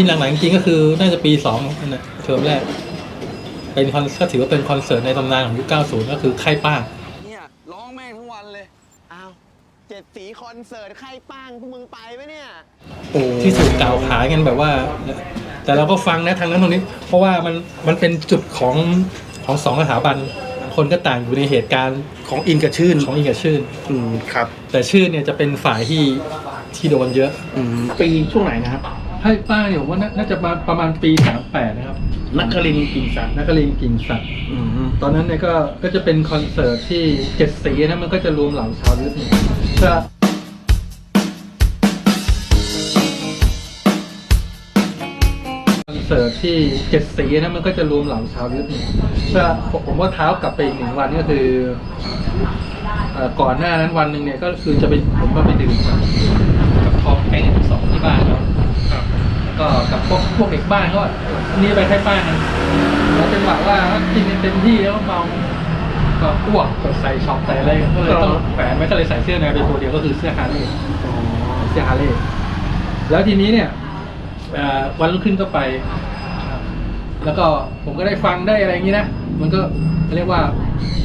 ที่หลังๆจริงๆก็คือน่าจะปีสองนั่นแหละเทอมแรก เป็นคอนก็ถือว่าเป็นคอนเสิร์ตในตำนานของยุค90 ก็คือไข้ป้าง เนี่ยร้องแม่งทั้งวันเลย อ้าวเจ็ดสีคอนเสิร์ตใครป้างพวกมึงไปไหมเนี่ยโอ้ที่ถูกกล่าวขายกันแบบว่า แต่เราก็ฟังนะทางนั้นตรงนี้ เพราะว่ามันมันเป็นจุดของของสองสถาบัน คนก็ต่างอยู่ในเหตุการณ์ของอินกับชื่นของอีกกับชื่น อืมครับ แต่ชื่นเนี่ยจะเป็นฝ่ายที่ที่โดนเยอะ อืมปีช่วงไหนนะครับ ให้ป้าเนี่ยผมว่าน่าน่าจะมาประมาณปี38นะครับนักครินทร์กิ่งสันนักกลินกิ่งสัตว์อืมตอนนั้นเนี่ยก็ก็จะเป็นคอนเสิร์ตที่เจ็ดสีนะมันก็จะรวมเหล่าชาวยุทธเนี่ยก็คอนเสิร์ตที่เจ็ดสีนะมันก็จะรวมเหล่าชาวยุทธเนี่ยก็ผมผมว่าเท้ากลับไปอีกหนึ่งวันก็คือเอ่อก่อนหน้านั้นวันหนึ่งเนี่ยก็คือจะไปผมก็ไปดื่มกับกับทองแป้งสองที่บ้านเขาครับแล้ว ก็กับพวกพวกเด็กบ้านเขาอะวันนี้ไปให้ป้ากันแล้วจังหวะว่ากินกันเต็มที่แล้วเมาก็อ้วกก็ใส่ช็อปใส่อะไรก็เลยต้องแฝงไว้ก็เลยใส่เสื้อในไปตัวเดียวก็คือเสื้อฮาร์เลย์เสื้อฮาร์เลย์แล้วทีนี้เนี่ยเอ่อวันรุ่งขึ้นก็ไป แล้วก็ผมก็ได้ฟังได้อะไรอย่างนี้นะมันก็เรียกว่า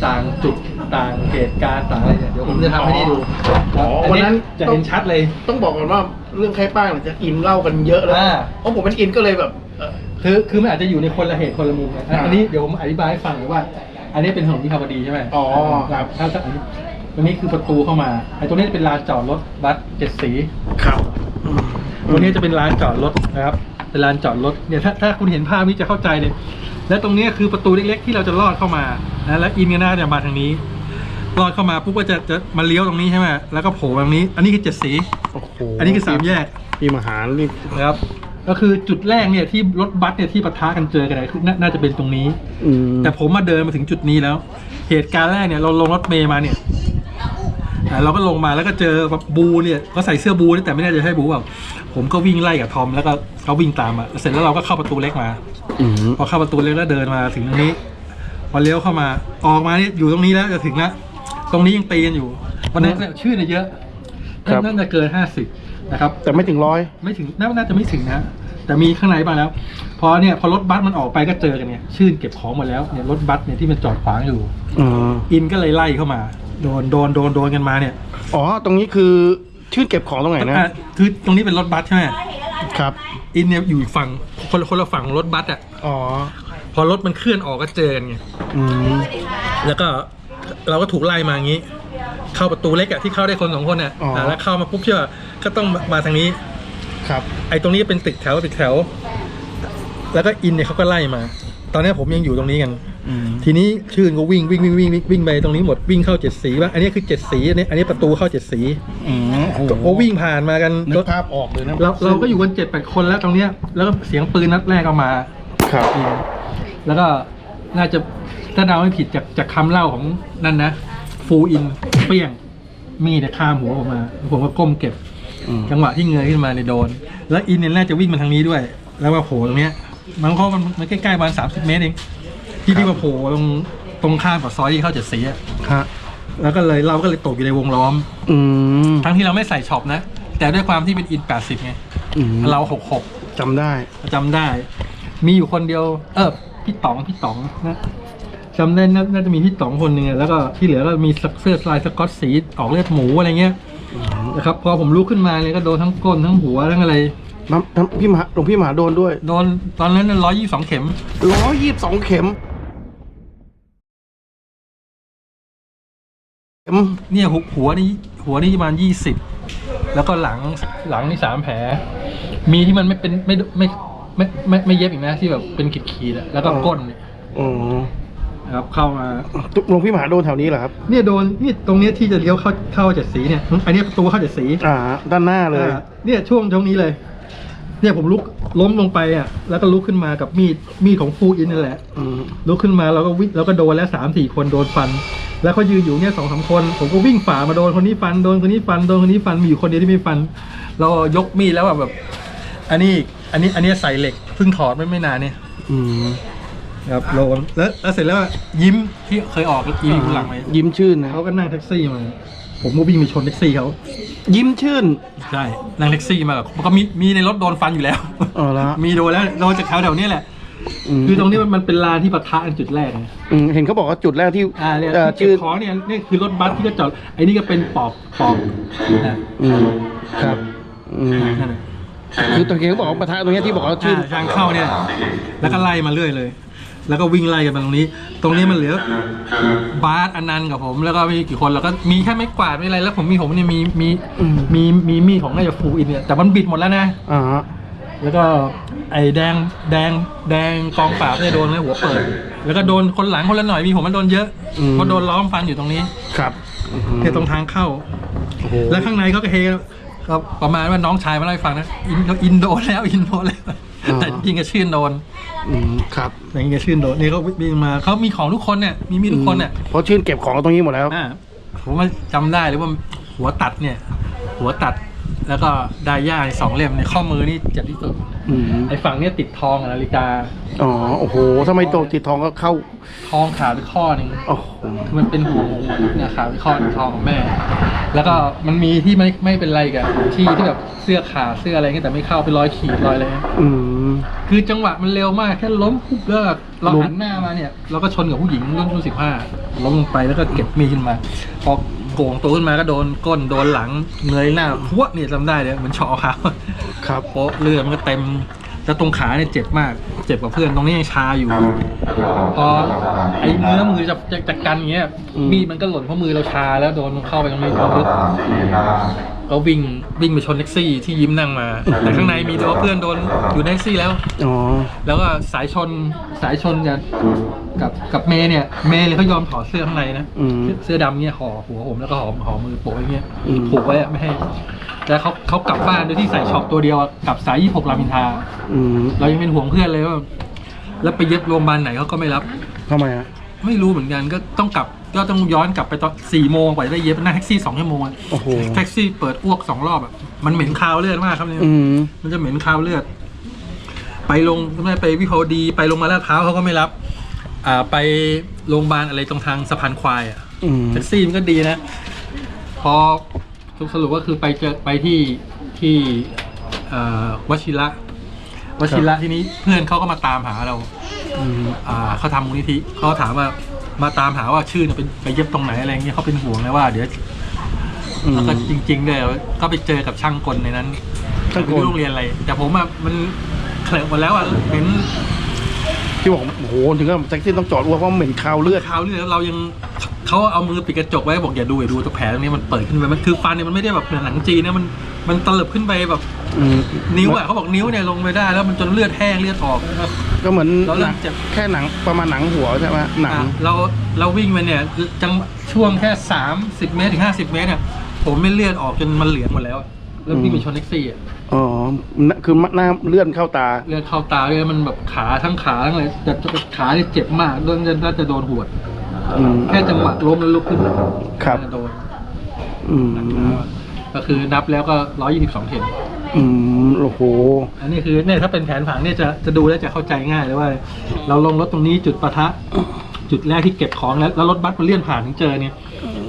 ต่างจุดต่างเหตุการณ์ต่างอะไรเนี่ยเดี๋ยวผมจะทำให้ได้ดูอ๋อวันนั้นจะเห็นชัดเลย ต้องบอกก่อนว่า เรื่องไข้ป้างเนี่ยจะอินเล่ากันเยอะแล้วอ่า เพราะผมเป็นอินก็เลยแบบเอ่อ คือคือมันอาจจะอยู่ในคนละเหตุคนละมุมนะอ่าอันนี้เดี๋ยวผมอธิบายให้ฟังเลยว่า อันนี้เป็นถนนที่คาวดีใช่ไหมอ๋อครับ ถ้าถ้าอันนี้ตรงนี้คือประตูเข้ามาไอ้ตรงนี้เป็นลานจอดรถบัสเจ็ดสีครับอืมตรงนี้จะเป็นลานจอดรถนะครับเป็นลานจอดรถเนี่ยถ้าถ้าคุณเห็นภาพนี้จะเข้าใจเลยและตรงนี้คือประตูเล็กๆที่เราจะลอดเข้ามานะแล้วอินก็น่าจะมาทางนี้ ลอดเข้ามาปุ๊บก็จะจะมาเลี้ยวตรงนี้ใช่ไหมแล้วก็โผล่มาตรงนี้ อันนี้คือเจ็ดสี โอ้โหอันนี้คือสามแยกปีมหานี่นะครับ ก็คือจุดแรกเนี่ยที่รถบัสเนี่ยที่ปะทะกันเจอกันเนี่ยคือนาน่าจะเป็นตรงนี้ อืมแต่ผมมาเดินมาถึงจุดนี้แล้ว เหตุการณ์แรกเนี่ยเราลงรถเมย์มาเนี่ยอ่าเราก็ลงมาแล้วก็เจอแบบบูเนี่ยก็ใส่เสื้อบูแต่ไม่แน่ใจใช่บูเปล่าผมก็วิ่งไล่กับทอมแล้วก็เขาวิ่งตามมาเสร็จแล้วเราก็เข้าประตูเล็กมา อืมพอเข้าประตูเล็กแล้วเดินมาถึงตรงนี้ พอเลี้ยวเข้ามาออกมานี่อยู่ตรงนี้แล้วจะถึงแล้ว ตรงนี้ยังตีกันอยู่ วันนั้นเนี่ยชื่อเนี่ยเยอะน่าจะเกินห้าสิบนะครับ แต่ไม่ถึงร้อย ไม่ถึงน่าน่าจะไม่ถึงนะแต่มีข้างในบ้างแล้ว พอเนี่ยพอรถบัสมันออกไปก็เจอกันเนี่ยชื่นเก็บของหมดแล้วเนี่ยรถบัสเนี่ยที่มันจอดขวางอยู่อืมอินก็เลยไล่เข้ามา โดนโดนโดนโดนกันมาเนี่ยอ๋อ ตรงนี้คือชื่นเก็บของตรงไหนนะ อะคือตรงนี้เป็นรถบัสใช่ไหมครับ อินเนี่ยอยู่อีกฝั่งคนละคนละฝั่งรถบัสอะ อ๋อ พอรถมันเคลื่อนออกก็เจอกันไง อืม แล้วก็ เราก็ถูกไล่มาอย่างนี้ เข้าประตูเล็กอะที่เข้าได้คนสองคนอะอ๋ออะแล้วเข้ามาปุ๊บเชื่อก็ต้องมามาทางนี้ ครับ ไอ้ตรงนี้เป็นตึกแถวตึกแถว แล้วก็อินเนี่ยเขาก็ไล่มา ตอนนี้ผมยังอยู่ตรงนี้กัน อืมทีนี้ชื่นก็วิ่งวิ่งวิ่งวิ่งวิ่งวิ่งไปตรงนี้หมดวิ่งเข้าเจ็ดสีบ้างอันนี้คือเจ็ดสีอันนี้อันนี้ประตูเข้าเจ็ดสีอืมโอ้โหก็วิ่งผ่านมากันนึกภาพออกเลยนะเราเราก็อยู่กันเจ็ดแปดคนแล้วตรงเนี้ยแล้วก็เสียงปืนนัดแรกก็มา ครับ แล้วก็น่าจะ ถ้าเดาไม่ผิดจากจากคำเล่าของนั่นนะ ฟูอินเปี้ยง มีดเนี่ยข้ามหัวผมมา ผมก็ก้มเก็บ อืม จังหวะที่เงยขึ้นมาในยโดน แล้วอินเนี่ยน่าจะวิ่งมาทางนี้ด้วย แล้วมาโผล่ตรงเนี้ย มันก็มันมันใกล้ๆประมาณสามสิบเมตรเอง ที่ที่มาโผล่ตรงตรงข้ามกับซอยที่เข้าเจ็ดสีอะฮะแล้วก็เลยเราก็เลยตกอยู่ในวงล้อม อืมทั้งที่เราไม่ใส่ช็อปนะ แต่ด้วยความที่เป็นอินแปดสิบไง อืมเราหกหกจำได้ จำได้ มีอยู่คนเดียว เออ พี่ต๋อง พี่ต๋องนะ จำได้น่าน่าจะมีพี่ต๋องคนหนึ่งอะแล้วก็ที่เหลือก็มีเสื้อลายสก๊อตสีออกเลือดหมูอะไรเงี้ยนะครับพอผมลุกขึ้นมาเลยก็โดนทั้งก้นทั้งหัวทั้งอะไรน้ำน้ำพี่มหาหลวงพี่มหาโดนด้วยโดนตอนนั้นร้อยยี่สองเข็มร้อยยี่สิบสองเข็มเข็มเนี่ยหัวหัวนี่หัวนี่ประมาณยี่สิบแล้วก็หลังหลังนี่สามแผล มีที่มันไม่เป็นไม่ไม่ไม่ไม่ไม่เย็บอีกนะที่แบบเป็นขีดๆอะแล้วก็ก้นเนี่ยอืม นะครับเข้ามาหลวงพี่มหาโดนแถวนี้เหรอครับเนี่ยโดนนี่ตรงเนี้ยที่จะเลี้ยวเข้าเข้าเจ็ดสีเนี่ยอันนี้ประตูเข้าเจ็ดสีอ่า ด้านหน้าเลยอ่าเนี่ยช่วงตรงนี้เลย เนี่ยผมลุกล้มลงไปอะแล้วก็ลุกขึ้นมากับมีดมีดของฟูอินนั่นแหละ อืมลุกขึ้นมาเราก็วิ่งเราก็โดนแล้วสามสี่คนโดนฟัน แล้วเขายืนอยู่เนี่ยสองสามคน ผมก็วิ่งฝ่ามาโดนคนนี้ฟันโดนคนนี้ฟันโดนคนนี้ฟันมีอยู่คนเดียวที่ไม่ฟัน เรายกมีดแล้วอะแบบ อันนี้อันนี้อันนี้ใส่เหล็กเพิ่งถอดไม่ไม่นานเนี่ย อืม ครับโดนแล้วแล้วเสร็จแล้วยิ้มที่เคยออกยิ้มอยู่หลังไหมยิ้มชื่นนะเขาก็นั่งแท็กซี่มา ผมก็วิ่งไปชนแท็กซี่เขายิ้มชื่น ใช่นั่งแท็กซี่มากับก็มีมีในรถโดนฟันอยู่แล้วอ๋อละ มีโดนแล้วโดนจากแถวแถวๆนี้แหละ มคือตรงนี้มันมันเป็นลานที่ปะทะกันจุดแรกไงอืมเห็นเขาบอกว่าจุดแรกที่อ่าเนี่ยเอ่อที่เก็ชื่บอของเนี่ยนี่คือรถบัสที่ก็จอดไอ้นี่ก็เป็นปอบปอบนะอืมครับอืมนั่นน่ะคือตะเกียงเขาบอกว่าปะทะตรงเนี้ยที่บอกว่าชื่ออ่าทางเข้าเนี่ย แล้วก็ไล่มาเรื่อยเลย แล้วก็วิ่งไล่กันมาตรงนี้ ตรงนี้มันเหลือบาสอนันต์กับผม แล้วก็มีกี่คนแล้วก็มีแค่ไม่กวาดไม่อะไรแล้วผมมีผมเนี่ยมีมีอืมมีมีมีดของน่าจะฟูอินเนี่ยแต่มันบิดหมดแล้วนะ อ่าฮะแล้วก็ไอ้แดงแดงแดงกองปราบเนี่ยโดนเลยหัวเปิด แล้วก็โดนคนหลังคนละหน่อยมีผมมันโดนเยอะเพราะโดนล้อมฟันอยู่ตรงนี้ครับอืมเนี่ยตรงทางเข้า โอ้โหแล้วข้างในเขาก็เฮก็ประมาณว่าน้องชายมาเล่าให้ฟังนะอินอินโดนแล้วอินโดนแล้ว แต่จริงๆก็ชื่นโดนอืมครับแต่จริงๆก็ชื่นโดนนี่เขาวิ่งมาเขามีของทุกคนเนี่ยมีมีดทุกคนเนี่ยเพราะชื่นเก็บของตรงนี้หมดแล้ว อ่าผมมาจำได้เลยว่าหัวตัดเนี่ย หัวตัด แล้วก็ไดาย่าสองเล่มในข้อมือนี่เจ็บที่สุด อืมไอ้ฝั่งเนี่ยติดทองกับนาฬิกา อ๋อโอ้โหทำไมโตติดทองก็เข้าทองขาดไปข้อหนึ่งโอ้โหคือมันเป็นหูเนี่ยขาดไปข้อหนึ่งทองของแม่ แล้วก็มันมีที่ไม่ไม่เป็นไรกับที่ที่แบบเสื้อขาดเสื้ออะไรเงี้ยแต่ไม่เข้าเป็นรอยขีดรอยอะไรเงี้ยอืม คือจังหวะมันเร็วมากแค่ล้มปุ๊บแล้วเราล้ม หันหน้ามาเนี่ยเราก็ชนกับผู้หญิงรุ่นรุ่นสิบห้าล้มลงไปแล้วก็เก็บมีดขึ้นมาพอ โก่งตัวขึ้นมาก็โดนก้นโดนหลังเงยหน้าพัวเนี่ยจำได้เลยเหมือนเฉาะเขาครับโป๊ะเลือดมันก็เต็มแล้วตรงขาเนี่ยเจ็บมาก เจ็บกว่าเพื่อนตรงนี้ยังชาอยู่ พอไอ้เนื้อมือจะจะจะกันอย่างเงี้ยอืมมีดมันก็หล่นเพราะมือเราชาแล้วโดนเข้าไปตรงนี้ตรงลึ กก็วิ่งวิ่งไปชนแท็กซี่ที่ยิ้มนั่งมา แต่ข้างในมีตัวเพื่อนโดนอยู่ในแท็กซี่แล้ว อ๋อ แล้วก็สายชนสายชนกับกับกับเมย์เนี่ย เมย์เลยเขายอมถอดเสื้อข้างในนะอืม เสื้อดำเนี่ยห่อหัวผมแล้วก็ห่อห่อมือโปะอย่างเงี้ยอืม ผูกไว้อะไม่ให้แล้วเขาเขากลับบ้านโดยที่ใส่ช็อปตัวเดียวอะกลับสายยี่หกรามอินทราอืมเรายังเป็นห่วงเพื่อนเลยว่าแล้วไปเย็บโรงพยาบาลไหนเขาก็ไม่รับ ทำไมอะไม่รู้เหมือนกันก็ต้องกลับ ก็ต้องย้อนกลับไปตอนสี่โมงกว่าจะได้เย็บนั่งแท็กซี่สองชั่วโมงอะโอ้โหแท็กซี่เปิดอ้วกสองรอบอะมันเหม็นคาวเลือดมากครับเนี่ยอืมมันจะเหม็นคาวเลือด ไปลงไม่ไปวิภาวดี ไปลงมาลาดพร้าวเขาก็ไม่รับ อ่าไปโรงพยาบาลอะไรตรงทางสะพานควายอะอืมแท็กซี่มันก็ดีนะ พอสรุปก็คือไปเจอไปที่ที่เอ่อวชิระวชิระที่นี้เพื่อนเขาก็มาตามหาเรา อืม อ่าเขาทำมูลนิธิเขาถามว่า มาตามหาว่าชื่อเนี่ยเป็นไปเย็บตรงไหนอะไรเงี้ยเขาเป็นห่วงเลยว่าเดี๋ยวอืม แล้วก็จริงๆเลยก็ไปเจอกับช่างกลในนั้นช่างกล ไม่รู้โรงเรียนอะไร แต่ผมอะมันเคลอะหมดแล้วอะเห็นที่บอกโอ้โหถึงกับแท็กซี่ต้องจอดอ้วกเพราะเหม็นคาวเลือดคราวนี้แล้วเรายังเขาเอามือปิดกระจกไว้บอกอย่าดูอย่าดูตรงแผลตรงนี้มันเปิดขึ้นไปมันคือฟันเนี่ยมันไม่ได้แบบเหมือนหนังจีนนะมันมันตลบขึ้นไปแบบ อืมนิ้วอะเขาบอกนิ้วเนี่ยลงไปได้แล้วมันจนเลือดแห้งเลือดออกก็ เหมือนเราหเริ่นัมงเจ็บแค่หนังประมาณหนังหัวใช่ไหมหนัง อะเราเราวิ่งไปเนี่ยจังช่วงแค่สามสิบเมตรถึงห้าสิบเมตรเนี่ยผมไม่เลือดออกจนมันเหลืองหมดแล้วอะแล้ววิ่งไปชนแท็กซี่อะอ๋อคือหน้าเลื่อนเข้าตา เลือดเข้าตาเลยมันแบบขาทั้งขาทั้งอะไรแต่ขาเนี่ยเจ็บมากเรื่องน่าจะโดนหวด อืม แค่จังหวะล้มแล้วลุกขึ้นครับโดนอืมก็คือนับแล้วก็ร้อยยี่สิบสองเข็ม อืมโอ้โห อันนี้คือเนี่ยถ้าเป็นแผนผังเนี่ยจะจะดูแล้วจะเข้าใจง่ายเลยว่า เราลงรถตรงนี้จุดปะทะ จุดแรกที่เก็บของแล้วแล้วรถบัสมันเลื่อนผ่านถึงเจอเนี่ย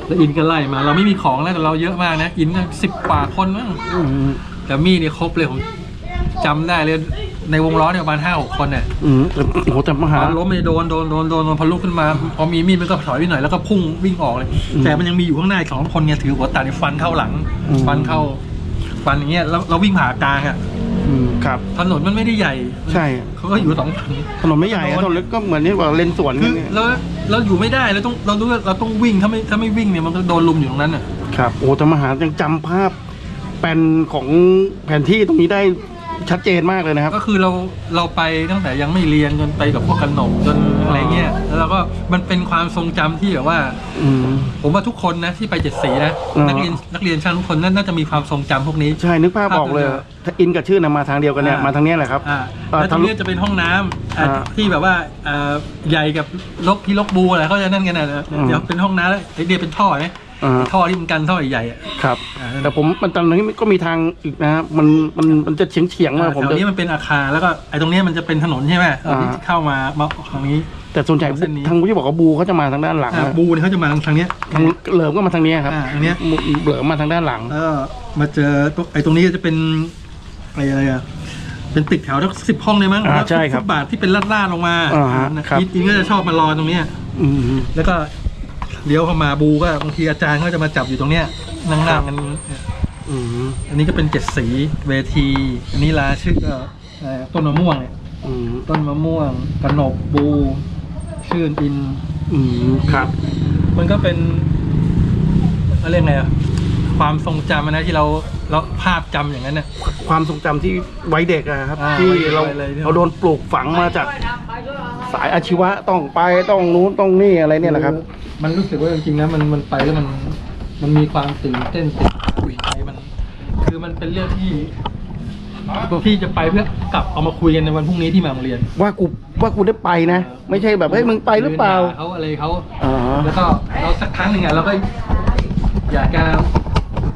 แล้วอินก็ไล่มา เราไม่มีของแล้วแต่เราเยอะมากนะอินสิบกว่าคนมั้งอืมแต่มีดเนี่ยครบเลยผมจำได้เลยในวงล้อเนี่ยประมาณห้าหกคนเนี่ยอืมแต่โอ้โหแต่มพหาอล้มไปโดนโดนโดนโดนโดนพอลุกขึ้นมาพอมีมีดมันก็ถอยไปหน่อยแล้วก็พุ่งวิ่งออกเลย อืมแต่มันยังมีอยู่ข้างหน้าอีกสองคนเนี่ยถือหัวตัดเนี่ยฟันเข้าหลัง อืม ฟันเข้า ฟันอย่างเงี้ยแล้วเราวิ่งผ่ากลางอะอืมครับ ถนนมันไม่ได้ใหญ่ใช่ เขาก็อยู่สองฝั่ง ถนนไม่ใหญ่อะถนนเล็กก็เหมือนนี่ว่าเลนสวนคืกัอนเนี่ยเราเราอยู่ไม่ได้เราต้องเรารู้ว่าเราต้องวิ่งถ้าไม่ถ้าไม่วิ่งเนี่ยมันก็โดนลุมอยู่ตรงนั้นอะ ครับ โอ้แต่มหายังจำภาพแปลนของแผนที่ตรงนี้ได้ ชัดเจนมากเลยนะครับ ก็คือเราเราไปตั้งแต่ยังไม่เรียนจนไปกับพวกกันหนกจนอะไรเงี้ยแล้วเราก็มันเป็นความทรงจำที่แบบว่า อืม ผมว่าทุกคนนะที่ไปเจ็ดสีนะอ่านั นักเรียนนักเรียนช่างทุกคนน่าน่าจะมีความทรงจำพวกนี้ ใช่นึกภาพออกเลยภาพเดียวถ้าอินกับชื่อนะมาทางเดียวกันเนี่ยอ่าม มาทางเนี้ยแหละครับ อ่าอ่าแล้วตรงนี้จะเป็นห้องน้ำอ่าอ่าที่แบบว่าอ่าใหญ่กับลกพี่ลกบูอะไรเขาจะนั่นกันนะอืม เดี๋ยวเป็นห้องน้ำแล้วไอเดียเป็นท่อไหม อ่าท่อที่มันกันท่อใหญ่ๆอะครับ อ่าแต่ผมมันตอนนี้ก็มีทางอีกนะมันมันมันจะเฉียงเฉียงๆมาผมแถวจะนี้มันเป็นอาคารแล้วก็ไอ้ตรงเนี้ยมันจะเป็นถนนใช่ไหมอ่าที่เข้ามามาทางนี้ แต่ส่วนใหญ่เส้นนี้ ทางที่บอกว่าบูเขาจะมาทางด้านหลังอ่านะบูเนี่ยเขาจะมาทางเนี้ย ทางเหลิมก็มาทางเนี้ยครับอ่าอันเนี้ย เหลิมมาทางด้านหลัง แล้วก็มาเจอตรงไอ้ตรงนี้จะเป็นอะไรอะไรอะเป็นตึกแถวทั้งสิบห้องเลยมั้งอ่าแล้วใช่ครับฟุตบาทที่เป็นลาดๆลงมาอ่าฮะนะครับอินก็จะชอบมารอตรงเนี้ย อืมแล้วก็ เลี้ยวเข้ามาบูก็บางทีอาจารย์ก็จะมาจับอยู่ตรงเนี้ยนั่งๆกันเนี่ยอืมอันนี้ก็เป็นเจ็ดสีเวที อันนี้ลาชื่อก็อะไรอะต้นมะม่วงเนี่ยอืมต้นมะม่วงกระหนกบู ชื่นอิน อืมครับ มันก็เป็นอะไรยกไงอะความทรงจำอะนะที่เราเราภาพจำอย่างนั้นน่ะ ความทรงจำที่วัยเด็กอะครับ อ่าที่วัยเด็กเราวัยเลยที่เราโดนปลูกฝังมาจาก สายอาชีวะต้องไปต้องนู้นต้องนี่อะไรเนี่ยแหละครับ มันรู้สึกว่าจริงๆนะมันมันไปแล้วมันมันมีความตื่นเต้นติดคุยใจมัน คือมันเป็นเรื่องที่ที่จะไปเพื่อกลับเอามาคุยกันในวันพรุ่งนี้ที่มาโรงเรียน ว่ากูว่ากูได้ไปนะ ไม่ใช่แบบเฮ้ยมึงไปหรือเปล่าด่เขาอะไรเขาอ๋อแล้วก็เราสักครั้งหนึ่งอะเราก็อยากจะ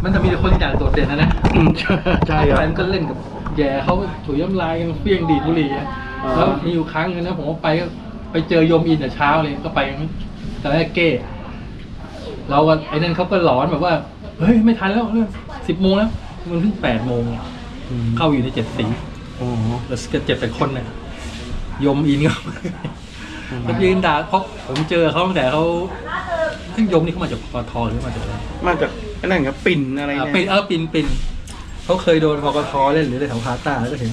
มันจะมีแต่คนอยากโดดเด่นนะนะอืมใช่ใช่คแฟรับนก็เล่นกับแย่เขาถุยน้ำลายกันเฟี้ยงดีดบุหรี่อะอ่า แล้วมีอยู่ครั้งหนึงนะผมก็ไปก็ไปเจอโยมอินแต่เช้าเลยก็ไปแต่แรกเก้เราก็ไอ้นั่นเขาก็หลอนแบบว่าเฮ้ยไม่ทันแล้วเรื่องสิบโมงแล้ว มันเพิ่งแปดโมงเข้าอยู่ในเจ็ดสีอ๋อแล้วก็เจ็ดแปดคนเนี่ยโยมอินก็ก็ยืนด่าเพราะผมเจอเขาตั้งแต่เขาซึ่งโยมนี่เขามาจากปตทหรือมาจากอะไรมาจากไอ้นั่นครับปิ่นอะไรอ่าเนี่ย ปินเออปินปินเขาเคยโดนพกทเล่นหรืออะไรแถวพาต้าแล้วก็เห็น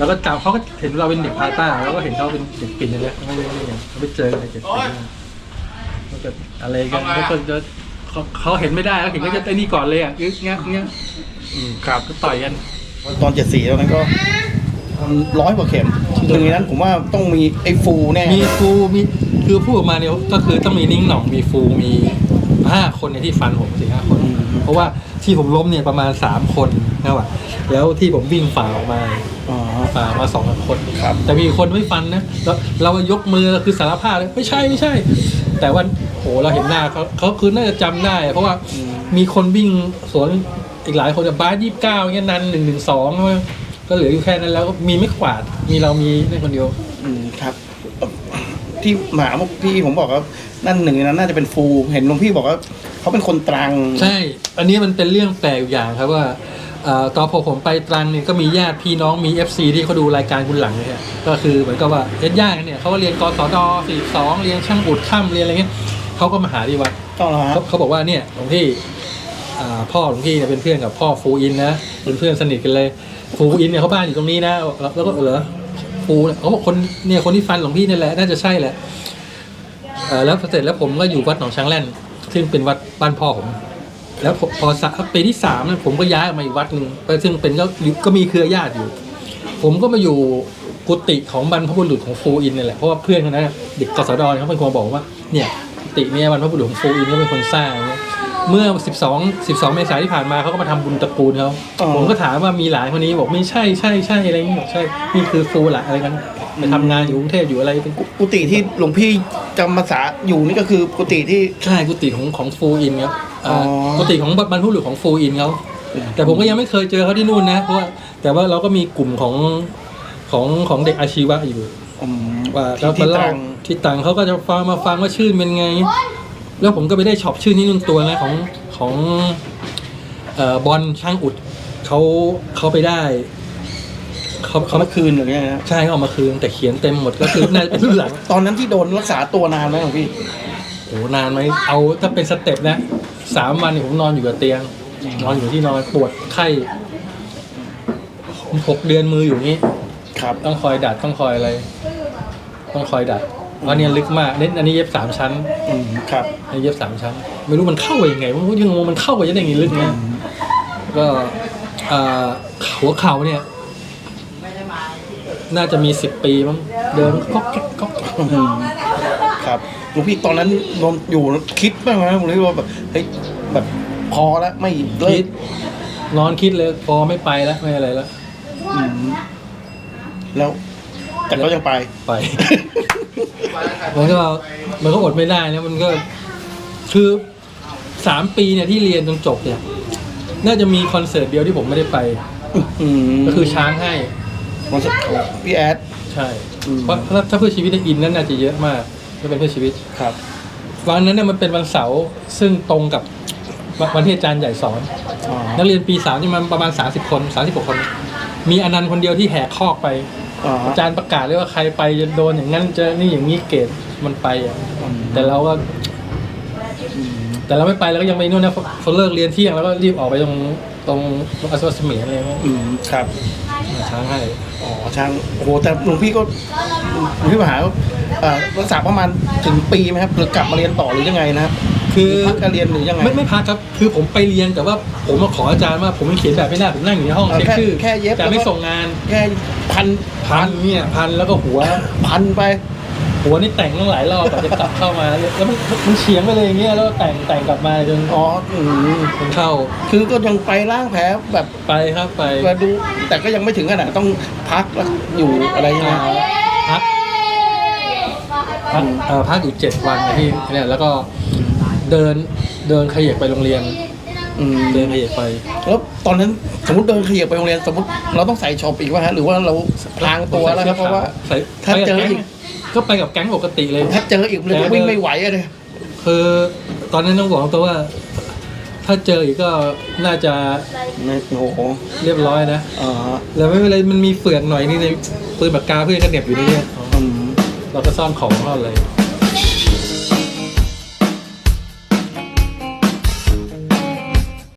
แล้วก็จำเขาก็เห็นเราเป็นเด็กพาต้าแล้วก็เห็นเขาเป็นเด็กปินเลยนะไม่ได้ไม่ได้เขาไปเจอกันในเจ็ดปีแล้วก็อะไรกันแล้วก็จะเขาเขาเห็นไม่ได้แล้วเห็นก็จะไอ้นี่ก่อนเลยอะยึกเงี้ยเงี้ยอืมครับก็ต่อยกันตอนเจ็ดสี่ตอนนั้นก็ร้อยกว่าเข็มหนึ่งในนั้นผมว่าต้องมีไอ้ฟูแน่มีฟูมีคือพูดออกมาเนี่ยก็คือต้องมีนิ่งหน่องมีฟูมีห้าคนในยที่ฟันผมสี่ห้าคน เพราะว่าที่ผมล้มเนี่ยประมาณสามคนนะวะแล้วที่ผมวิ่งฝ่าออกมา อ๋อฝ่ามาสองคนครับ แต่มีคนไม่ฟันนะแล้วเรายกมือคือสารภาพเลยไม่ใช่ไม่ใช่ แต่ว่าโหเราเห็นหน้าเขาเขาคือน่าจะจำได้ เพราะว่ามีคนวิ่งสวนอีกหลายคนแบบบาสยี่สิบเก้าเงี้ยนันหนึ่งหนึ่งสองก็เหลืออยู่แค่นั้นแล้วก็มีไม่ขวาดมีเรามีได้คนเดียว อืมครับที่หมาพี่ผมบอกว่านั่นหนึ่งในนั้นน่าจะเป็นฟู เห็นหลวงพี่บอกว่าเขาเป็นคนตรัง ใช่ อันนี้มันเป็นเรื่องแปลกอยู่อย่างครับว่าเอ่อ ตอนพอผมไปตรังเนี่ยก็มีญาติพี่น้องมี FC ที่เขาดูรายการคุณหลังเนี่ยก็คือเหมือนกับว่าญาติๆกันเนี่ยเขาก็เรียนกศน42เรียนช่างอุดค่ำเรียนอะไรเงี้ยเขาก็มาหาที่วัดต้องแล้วฮะเขาเขาบอกว่าเนี่ยหลวงพี่อ่าพ่อหลวงพี่เนี่ยเป็นเพื่อนกับพ่อฟูอินนะเป็นเพื่อนสนิทกันเลยฟูอินเนี่ยเขาบ้านอยู่ตรงนี้นะแล้วแล้วก็เหรอฟูเนี่ยเขาบอกคนเนี่ยคนที่ฟันหลวงพี่นี่แหละน่าจะใช่แหละเอ่อแล้วเสร็จแล้วผมก็อยู่วัดหนองช้างแล่นซึ่งเป็นวัดบ้านพ่อผม แล้วพอพอสักปีที่สามเนี่ยผมก็ย้ายออกมาอีกวัดหนึ่งซึ่งเป็นก็อยู่ก็มีเครือญาติอยู่ ผมก็มาอยู่กุฏิของบรรพบุรุษของฟูอินนี่แหละเพราะว่าเพื่อนคนนั้นนะเด็กกศดเนี่ยเขาเป็นคนบอกว่าเนี่ยกุฏิเนี่ยบรรพบุรุษของฟูอินก็เป็นคนสร้างเนี่ยเมื่อ 12 12 เมษายนที่ผ่านมาเขาก็มาทำบุญตระกูลเขาผมก็ถามว่ามีหลานคนนี้บอกไม่ใช่ใช่ใช่อะไรอย่างนี้บอกใช่นี่คือฟูหละอะไรกันไปทำงานอยู่กรุงเทพอยู่อะไรเป็นกุฏิที่หลวงพี่จำภาษาอยู่นี่ก็คือกุฏิที่ใช่กุฏิของของฟูอินครับ อ่าอ๋อกุฏิของบรรพบุรุษของฟูอินเขาแต่ผมก็ยังไม่เคยเจอเขาที่นู่นนะเพราะว่าแต่ว่าเราก็มีกลุ่มของของของเด็กอาชีวะอยู่อืมว่าที่ก็ที่มาตเล่ารังที่ต่างเขาก็จะฟังมาฟังว่าชื่อเป็นไง แล้วผมก็ไปได้ช็อปชื่อนี้นุ่นตัวนะของของเอ่อบอลช่างอุดเขาเขาไปได้เขาเขาเขาเมื่อคืนหรือไงฮะใช่เขาเอามาคืนแต่เขียนเต็มหมดก็คือน่าจะเป็นรุ่นหลัง ตอนนั้นที่โดนรักษาตัวนานไหมหลวงพี่ โอ้นานไหมเอาถ้าเป็นสเต็ปนะสามวันเนี่ยผมนอนอยู่กับเตียง นอนอยู่ที่นอนปวดไข้หกเดือนมืออยู่อย่างนี้ครับ ต้องคอยดัดต้องคอยอะไร ต้องคอยดัดเพราะเนี่ยลึกมากเน้นอันนี้เย็บสามชั้น อืมครับอันนี้เย็บสามชั้น ไม่รู้มันเข้าไปยังไงผมยังงงมันเข้าไปยังไงลึกเนี่ยก็เอ่อหัวเข่าเนี่ย น่าจะมีสิบปีมั้งเดินก็แก๊กก็แก๊กอืม ครับหลวงพี่ตอนนั้นนอนอยู่คิดบ้างไหมหลวงพี่ว่าแบบเฮ้ยแบบพอแล้วไม่เลิคิกดนอนคิดเลยพอไม่ไปแล้วไม่อะไรแล้วอืมแล้ว แต่ก็ยังไป ไป มันก็มันก็อดไม่ได้นะมันก็คือสามปีเนี่ยที่เรียนจนจบเนี่ย น่าจะมีคอนเสิร์ตเดียวที่ผมไม่ได้ไป อืมก็คือช้างให้วันศุกร์พี่แอด ใช่อืม เพราะถ้าถ้าเพื่อชีวิตได้อินนั่นน่าจะเยอะมาก ถ้าเป็นเพื่อชีวิตครับ วันนั้นเนี่ยมันเป็นวันเสาร์ซึ่งตรงกับวันวันที่อาจารย์ใหญ่สอนอ๋อนักเรียนปีสามนี่มันประมาณ 30 คน36คน มีอนันต์คนเดียวที่แหกคอกไปอ๋ออาจารย์ประกาศเลยว่าใครไปจะโดนอย่างนั้นเจอนี่อย่างนี้เกรดมันไปอะอืมแต่เราก็แต่เราไม่ไปแล้วก็ยังไปนู่นนะเขาเลิกเรียนเที่ยงแล้วก็รีบออกไปตรงตรงอัศวสเมียนอะไรเงี้ยอืมครับช้างให้อ๋อช่างโอ้โหแต่หลวงพี่ก็หลวงพี่มหาเอ่อ รักษาประมาณถึงปีไหมครับหรือกลับมาเรียนต่อหรือยังไงนะครับคือหรือพักการเรียนหรือยังไงไม่ไม่พักครับคือผมไปเรียนแต่ว่าผมมาขออาจารย์ว่าผมยังเขียนแบบไม่ได้ผมนั่งอยู่ในห้องเออเช็คแค่ชื่อแค่เย็บแต่ไม่แล้วก็ส่งงานแค่พันพันเนี่ยพันแล้วก็หัวพันไปหัวนี่แต่งตั้งหลายรอบกว่าจะกลับเข้ามา แล้วมันมันเฉียงไปเลยอย่างเงี้ยแล้วก็แต่งแต่งกลับมาจนอ๋ออืมจนเข้า คือก็ยังไปล้างแผลแบบไปครับไปมาดู แต่ก็ยังไม่ถึงขนาดต้องพักแล้วอยู่อะไรใช่ไหมพัก พักเอ่อพักอยู่เจ็ดวันนะที่เนี่ยแล้วก็เดินเดินขยับไปโรงเรียน อืมเดินขยับไป แล้วตอนนั้นสมมติเดินขยับไปโรงเรียนสมมติเราต้องใส่ช็อปอีกว่าฮะหรือว่าเราพลางตัวแล้วครับเพราะว่า ใส่ถ้าเจอไปกับอีแก๊งกก็ไปกับแก๊งปกติเลย ถ้าเจออีกเลยวิ่งไม่ไหวอะเลยคือตอนนั้นต้องบอกตัวว่า ถ้าเจออีกก็น่าจะโอ้โหเรียบร้อยนะ อ๋อ แล้วไม่เป็นไรมันมีเฟืองหน่อยนี่ในปืนปากกาเพื่อนก็เหน็บอยู่ในนี้อืม เราก็ซ่อนของเขาเลย